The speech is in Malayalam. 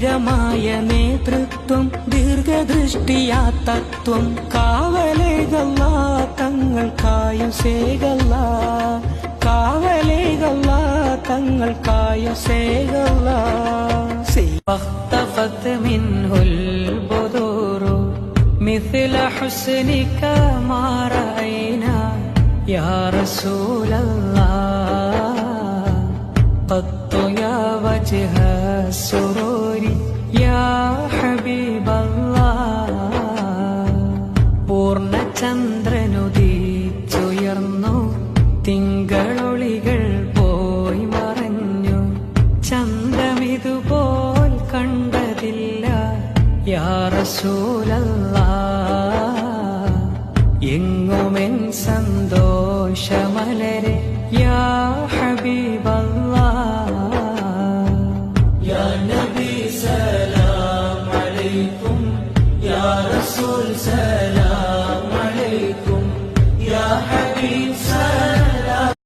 ധീരമായ നേതൃത്വം ദീർഘദൃഷ്ടിയാ തത്വം കാവലേകല്ല തങ്ങൾക്കായും സേകല്ല കാവലേകല്ല തങ്ങൾക്കായും സേകല്ല فاختفت منه البذور مثل حسنك ما رأينا يا رسول الله قط يا وجه السرور പൂർണചന്ദ്രനുദീച്ചുയർന്നു തിങ്കളൊളികൾ പോയി മറഞ്ഞു. ചന്ദ്രമിതുപോൽ കണ്ടതില്ല. യാ റസൂലല്ലാ എങ്ങുമെൻ സന്തോഷമലരെ. യാ ഹബീബല്ലാ. യാ നബി സലാം അലൈക്കും. യാ റസൂൽ സലാം. അലൈക്കും യാ ഹബീബ് സലാം